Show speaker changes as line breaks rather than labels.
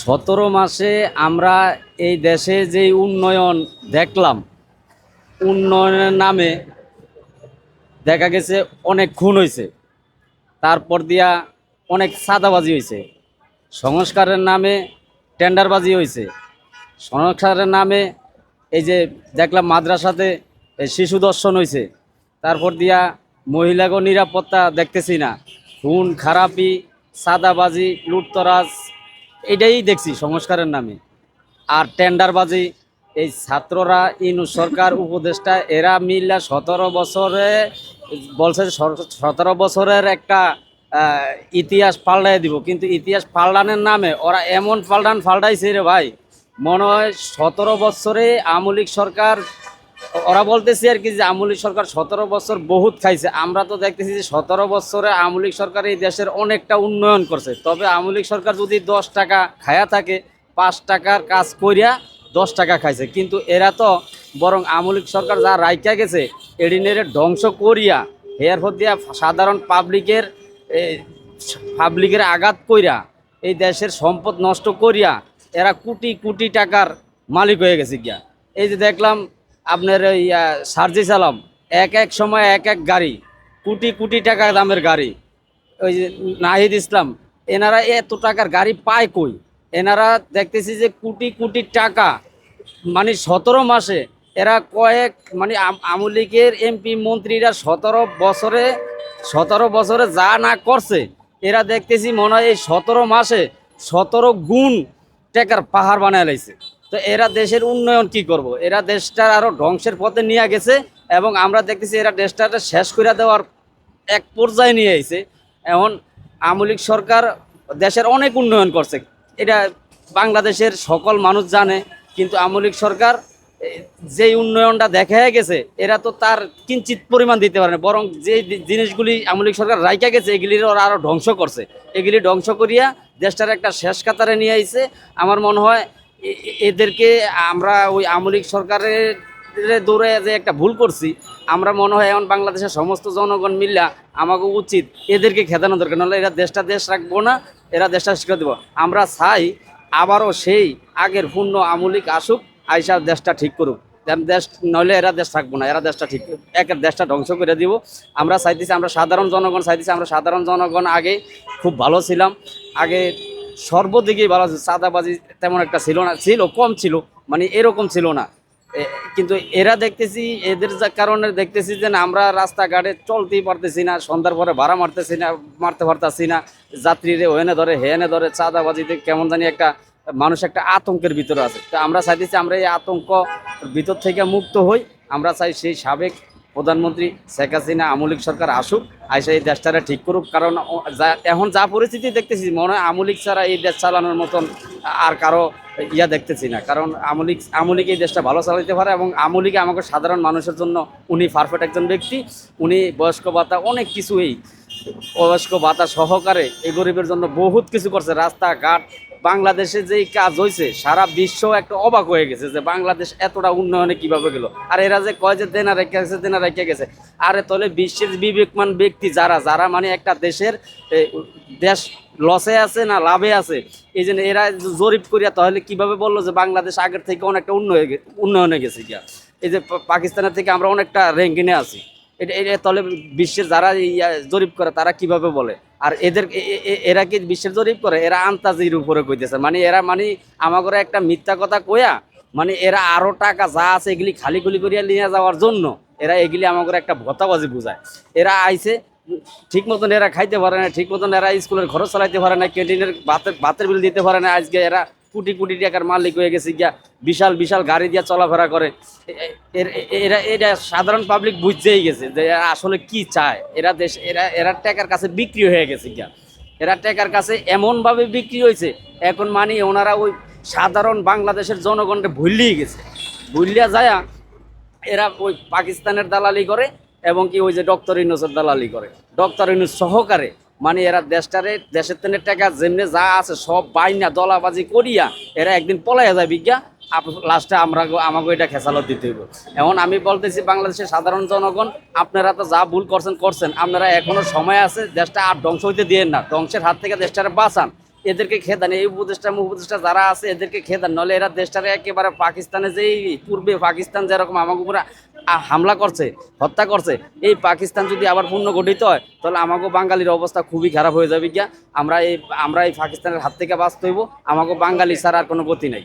সতেরো মাসে আমরা এই দেশে যে উন্নয়ন দেখলাম, উন্নয়নের নামে দেখা গেছে অনেক খুন হয়েছে তারপর দিয়া অনেক সাদাবাজি হয়েছে সংস্কারের নামে টেন্ডারবাজি হয়েছে সংস্কারের নামে এই যে দেখলাম মাদ্রাসাতে শিশু দর্শন হয়েছে তারপর দিয়া মহিলাগো নিরাপত্তা দেখতেছি না। খুন, খারাপি সাদাবাজি লুটতরাজ এটাই দেখছি সংস্কারের নামে। আর টেন্ডারবাজি, এই ছাত্ররা, ইনু সরকার, উপদেষ্টা, এরা মিল্লা সতেরো বছরে, বলছে সতেরো বছরের একটা ইতিহাস পাল্টাই দিব। কিন্তু ইতিহাস পাল্টানের নামে ওরা এমন পাল্টান, পাল্টাইছে রে ভাই। মনে হয় সতেরো বছরে আমলিক সরকার ওরা বলতেছে আর কি যে আমলিক সরকার সতেরো বছর বহুত খাইছে। আমরা তো দেখতেছি যে সতেরো বছরে আমলিক সরকার এই দেশের অনেকটা উন্নয়ন করছে। তবে আমলিক সরকার যদি দশ টাকা খায়া থাকে, পাঁচ টাকার কাজ করিয়া দশ টাকা খাইছে। কিন্তু এরা তো বরং আমলিক সরকার যা রাইকা গেছে, এডিনের ধ্বংস করিয়া ফর দিয়া সাধারণ পাবলিকের পাবলিকের আঘাত কইরা এই দেশের সম্পদ নষ্ট করিয়া এরা কোটি কোটি টাকার মালিক হয়ে গেছে গিয়া। এই যে দেখলাম আপনার ওই সার্জি সালাম এক এক সময় এক এক গাড়ি, কোটি কোটি টাকা দামের গাড়ি। ওই যে নাহিদ ইসলাম, এনারা এত টাকার গাড়ি পায় কই? এনারা দেখতেছি যে কোটি কোটি টাকা মানে সতেরো মাসে এরা কয়েক মানে আওয়ামী লীগের এমপি মন্ত্রীরা সতেরো বছরে সতেরো বছরে যা না করছে, এরা দেখতেছি মনে হয় এই সতেরো মাসে সতেরো গুণ টাকার পাহাড় বানায় লাইছে। তো এরা দেশের উন্নয়ন কি করব। এরা দেশটার আরও ধ্বংসের পথে নিয়ে গেছে এবং আমরা দেখতেছি এরা দেশটাকে শেষ করে দেওয়ার এক পর্যায়ে নিয়ে আইছে। এখন আমলিক সরকার দেশের অনেক উন্নয়ন করছে। এটা বাংলাদেশের সকল মানুষ জানে, কিন্তু আমলিক সরকার যেই উন্নয়নটা দেখা গেছে, এরা তো তার কিঞ্চিত পরিমাণ দিতে পারে না। বরং যে জিনিসগুলি আমলিক সরকার রাইকা গেছে, এগুলির ওরা আরও ধ্বংস করছে। এগুলি ধ্বংস করিয়া দেশটার একটা শেষ কাতারে নিয়ে আইছে। আমার মনে হয় এদেরকে আমরা ওই আমলিক সরকারের দৌড়ে যে একটা ভুল করছি, আমরা মনে হয় এখন বাংলাদেশের সমস্ত জনগণ মিল্লা আমাকে উচিত এদেরকে খেদানো দরকার, নাহলে এরা দেশটা দেশ রাখব না, এরা দেশটা শিখে দেবো আমরা চাই আবারও সেই আগের পূর্ণ আমলিক আসুক, আইসা দেশটা ঠিক করুক। দেশ নইলে এরা দেশ থাকব না, এরা দেশটা ঠিক একের দেশটা ধ্বংস করে দিব। আমরা চাইতেছি, আমরা সাধারণ জনগণ চাইতেছি, আমরা সাধারণ জনগণ আগে খুব ভালো ছিলাম। আগে সর্বদিকেই ভালো ছিল চাঁদাবাজি তেমন একটা ছিল না ছিল কম ছিল মানে এরকম ছিল না। কিন্তু এরা দেখতেছি এদের যা কারণে দেখতেছি যে না, আমরা রাস্তাঘাটে চলতেই পারতেছি না সন্ধ্যার পরে ভাড়া মারতেছি না মারতে পারতেছি না যাত্রীরে ওহেনে ধরে হেনে ধরে চাঁদাবাজিতে কেমন জানি একটা মানুষ একটা আতঙ্কের ভিতরে আছে। তো আমরা চাইতেছি আমরা এই আতঙ্ক ভিতর থেকে মুক্ত হই আমরা চাই সেই সাবেক প্রধানমন্ত্রী শেখ হাসিনা আমলিক সরকার আসুক, আইসা এই দেশটারে ঠিক করুক। কারণ এখন যা পরিস্থিতি দেখতেছি, মনে হয় আমলিক ছাড়া এই দেশ চালানোর মতন আর কারও ইয়া দেখতেছি না। কারণ আমলিক আমলিক এই দেশটা ভালো চালাইতে পারে এবং আমলিকে আমাকে সাধারণ মানুষের জন্য উনি পারফেক্ট একজন ব্যক্তি। উনি বয়স্ক ভাতা অনেক কিছু এই বয়স্ক ভাতা সহকারে এই গরিবের জন্য বহুত কিছু করছে। রাস্তাঘাট বাংলাদেশে যেই কাজ হয়েছে সারা বিশ্ব একটা অবাক হয়ে গেছে যে বাংলাদেশ এতটা উন্নয়নে কীভাবে গেল। আর এরা যে কয় যে দেনা রেখে গেছে, দেনা রেখে গেছে। আরে তলে বিশ্বের বিবেকমান ব্যক্তি যারা যারা মানে একটা দেশের দেশ লসে আছে না লাভে আছে, এই জন্য এরা জরিপ করিয়া তাহলে কীভাবে বলল যে বাংলাদেশ আগের থেকে অনেকটা উন্নয়ন উন্নয়নে গেছে গিয়া। এই যে পাকিস্তানের থেকে আমরা অনেকটা র্যাঙ্কিংয়ে আছি। এটা এটা তাহলে বিশ্বের যারা জরিপ করে তারা কীভাবে বলে? আর এদের এরা কি বিশ্বের জরিপ করে? এরা আন্তাজির উপরে কইতেছে। মানে এরা মানে আমাকে একটা মিথ্যা কথা কয়া মানে এরা আরও টাকা যা আছে এগুলি খালি খুলি করিয়া নিয়ে যাওয়ার জন্য এরা এগুলি আমাকে একটা ভতাবাজি বুঝায়। এরা আইছে, ঠিক মতন এরা খাইতে পারে না, ঠিক মতন এরা স্কুলের খরচ চালাইতে পারে না, ক্যান্টিনের ভাতের ভাতের বিল দিতে পারে না। আজকে এরা কোটি কোটি টাকার মালিক হয়ে গেছে গিয়া, বিশাল বিশাল গাড়ি দিয়ে চলাফেরা করে। এর- এটা সাধারণ পাবলিক বুঝতেই গেছে যে এরা আসলে কি চায়। এরা দেশ, এরা এরা টাকার কাছে বিক্রি হয়ে গেছে গিয়া। এরা টাকার কাছে এমনভাবে বিক্রি হয়েছে, এখন মানে ওনারা ওই সাধারণ বাংলাদেশের জনগণকে ভুললেই গেছে। ভুলিয়া যায়া এরা ওই পাকিস্তানের দালালি করে এবং কি ওই যে ডক্টর ইউনুসের দালালি করে। ডক্টর ইউনুস সহকারে মানে এরা দেশটারে, দেশের তেনের টাকা যেমনি যা আছে সব বাইনা দলাবাজি করিয়া এরা একদিন পলাইয়া যায় বিজ্ঞা লাস্টে আমরা আমাকে এটা খেসালত দিতে হইব। এখন আমি বলতেছি বাংলাদেশের সাধারণ জনগণ, আপনারা তো যা ভুল করছেন করছেন। আপনারা এখনও সময় আছে দেশটা আর ধ্বংস হইতে দিয়ে না। ধ্বংসের হাত থেকে দেশটারে বাঁচান। এদেরকে খেদান দেন। এই উপদেষ্টা উপদেষ্টা যারা আছে, এদেরকে খেয়ে দেন। নলে এরা দেশটারে একেবারে পাকিস্তানে যেই পূর্বে পাকিস্তান যেরকম আমাকে উপরে হামলা করছে, হত্যা করছে, এই পাকিস্তান যদি আবার পূর্ণ গঠিত হয়, তাহলে আমাকে বাঙালির অবস্থা খুবই খারাপ হয়ে যাবে গিয়া। আমরা এই আমরা এই পাকিস্তানের হাত থেকে বাঁচতে হইব। আমাকে বাঙালি ছাড়া আর কোনো গতি নাই।